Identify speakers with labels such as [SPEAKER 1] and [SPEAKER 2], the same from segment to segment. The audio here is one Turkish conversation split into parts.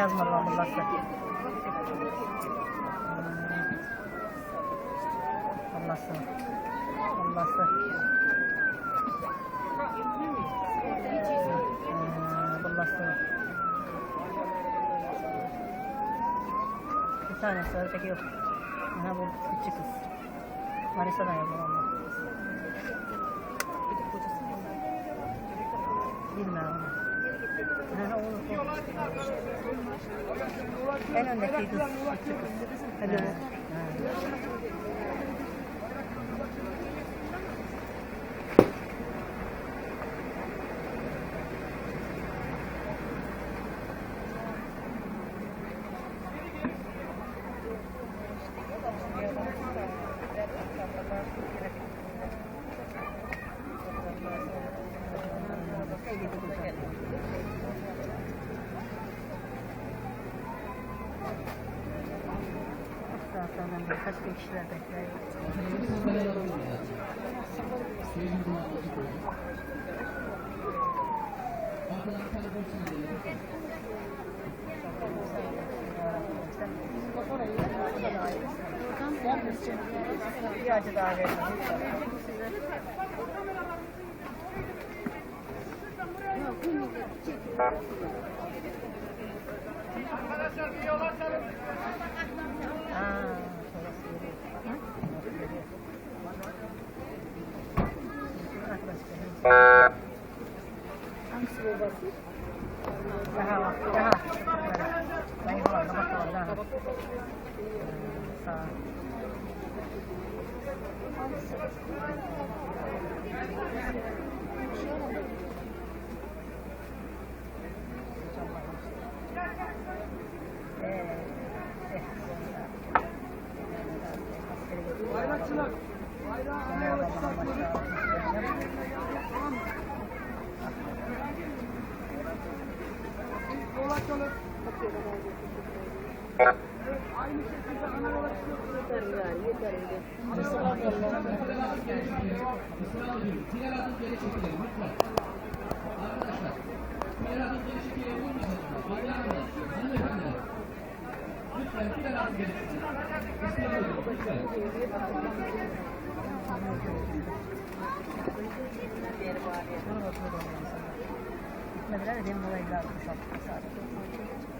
[SPEAKER 1] yazmadım Allah'sı. Allah'sı. Allah'sı. Allah'sı. Bir tanesi öteki yok. Aha bu küçük kız. Marisa'dan yazdım onu. Bilmem. Ha, o, o. En öndeki kız, küçük kız. Hadi. Ha. Birkaç bir. Bir acı verelim. Aa,
[SPEAKER 2] Bayrakçılar. Bayrağı havaya
[SPEAKER 1] Merhaba,
[SPEAKER 2] çıkartmadı. Yol açalım. Evet,
[SPEAKER 1] Gitmediler de benim olayı boşalttık sadece.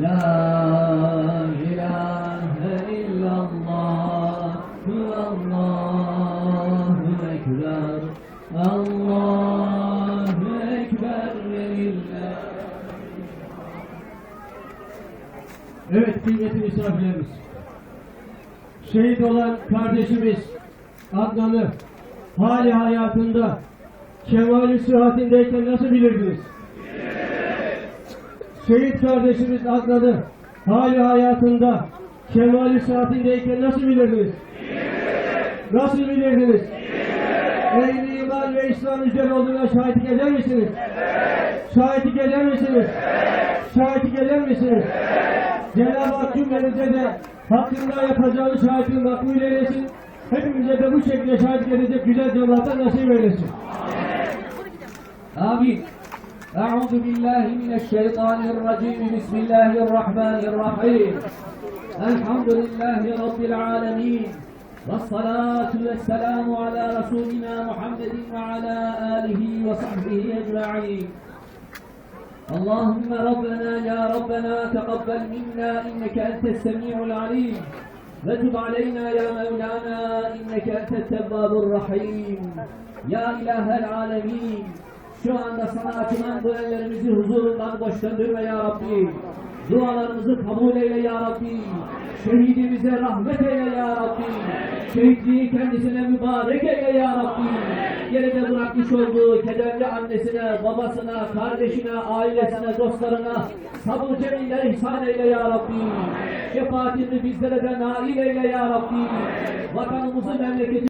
[SPEAKER 3] La ilahe illallah Allahu Ekber Allahu Ekber lillah
[SPEAKER 4] Evet kıymetli misafirlerimiz Şehit olan kardeşimiz Adnan'ı hali hayatında kemali sıhhatindeyken nasıl bilirdiniz? şehit kardeşimiz atladı. Hali hayatında Kemal-i Saat'indeyken nasıl bilirsiniz? Nasıl bilirsiniz? Biliriz. İman ve İslam üzere olduğuna şahitlik eder misiniz? Evet. Şahitlik eder misiniz? Evet. Şahitlik eder misiniz? Evet. Cenab-ı Hak cümlemize de hakkında yapacağımız şahitliği makbul eylesin. Hepimize de bu şekilde şahitlik edecek güzel cemaatler nasip eylesin.
[SPEAKER 2] Amin. Amin. أعوذ بالله من الشيطان الرجيم. بسم الله الرحمن الرحيم. الحمد لله رب العالمين. والصلاة والسلام على رسولنا محمد وعلى آله وصحبه أجمعين. اللهم ربنا يا ربنا تقبل منا إنك أنت السميع العليم. وتب علينا يا مولانا إنك أنت التواب الرحيم. يا إله العالمين. Şu anda sana açılan bu ellerimizi huzurundan boş döndürme ya Rabbi. Dualarımızı kabul eyle ya Rabbi. Şehidimize rahmet eyle ya Rabbi. Şehitliği kendisine mübarek eyle ya Rabbi. Geride bırakmış olduğu kederli annesine, babasına, kardeşine, ailesine, dostlarına sabır cemiller ihsan eyle ya Rabbi. Şefaatini bizlere de nail eyle ya Rabbi. Vatanımızı, memleketi